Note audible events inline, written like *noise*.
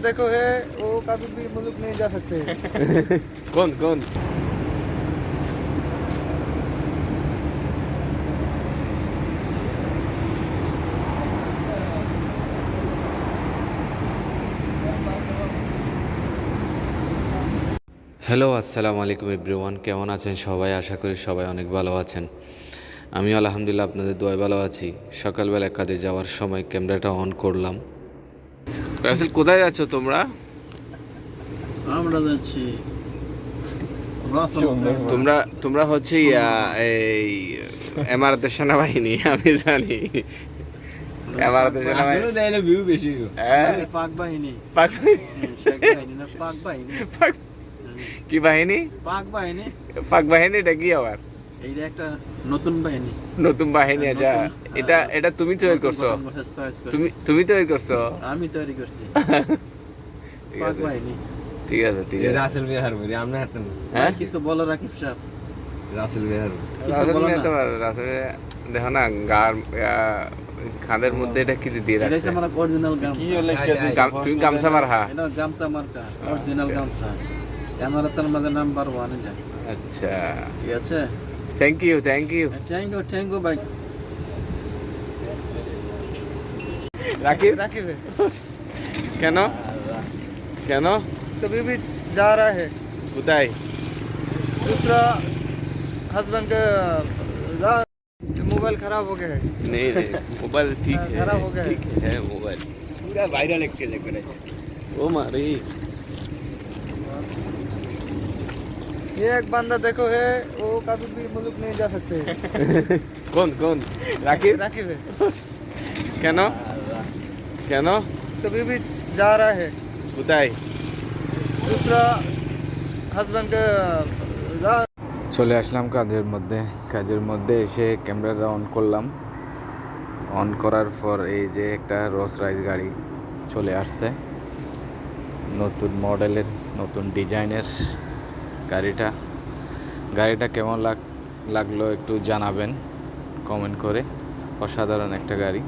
देखो है वो कभी भी मुल्क नहीं जा सकते কোন কোন হ্যালো আসসালামু আলাইকুম এভরিওয়ান কেমন আছেন সবাই আশা করি সবাই অনেক ভালো আছেন আমি আলহামদুলিল্লাহ আপনাদের দোয়ায় ভালো আছি সকালবেলা কাজে যাওয়ার সময় ক্যামেরাটা অন করলাম রাসেল কোথায় যাচ্ছ তোমরা? আমরা যাচ্ছি। তোমরা তোমরা হচ্ছে এই এমারতের সেনাবাহিনী আমি জানি। এমারতের সেনাবাহিনী। ভিউ বেশি। হ্যাঁ? পাক বাহিনী। পাক বাহিনী? পাক বাহিনী। পাক- কি বাহিনী? পাক বাহিনী। পাক বাহিনী এটা কি আবার? এইটা একটা নতুন বাহিনী। নতুন বাহিনী আচ্ছা। এটা এটা তুমি তৈরি করছ। তুমি তুমি তৈরি করছ? আমি তৈরি করছি। *laughs* ঠিক পাক আছে বাহিনী। ঠিক আছে ঠিক আছে। রাসেল বিহার বলি আমরা হাতে হ্যাঁ? কিছু বলো রাকিব সাহেব। রাসেল বিহার রাসেল বলো তো রাসেল দেখো না গার খাদের মধ্যে এটা কি দিয়ে এটা রাখছে? আমার অরিজিনাল গামছা। গাম- তুমি গামছা মারহা। এটা গামছা মার্কা অরিজিনাল গামছা। আমার তার মাঝে নাম্বার ওয়ান এটা। আচ্ছা। ঠিক আছে? Thank you thank you thank you thank you ভাই রাকিব राकिब है কেন কেন कभी भी जा रहा है কোথায় दूसरा हस्बैंड का जा- मोबाइल खराब हो गया है नहीं नहीं मोबाइल ठीक है *laughs* खराब हो गया है। ठीक है मोबाइल पूरा वायरल एक के लेकर ओ मारी ये एक बंदा देखो है वो कभी भी मुल्क नहीं जा सकते *laughs* कौन कौन राकिब राकिब है কেন কেন कभी भी जा रहा है কোথায় दूसरा हस्बैंड का जा- চলে আসলাম কাজের মধ্যে কাজের মধ্যে এসে ক্যামেরাটা অন করলাম অন করার পর এই যে একটা রোস রাইস গাড়ি চলে আসছে নতুন মডেলের নতুন ডিজাইনের গাড়িটা গাড়িটা কেমন লাগ লাগল একটু জানাবেন কমেন্ট করে। অসাধারণ একটা গাড়ি।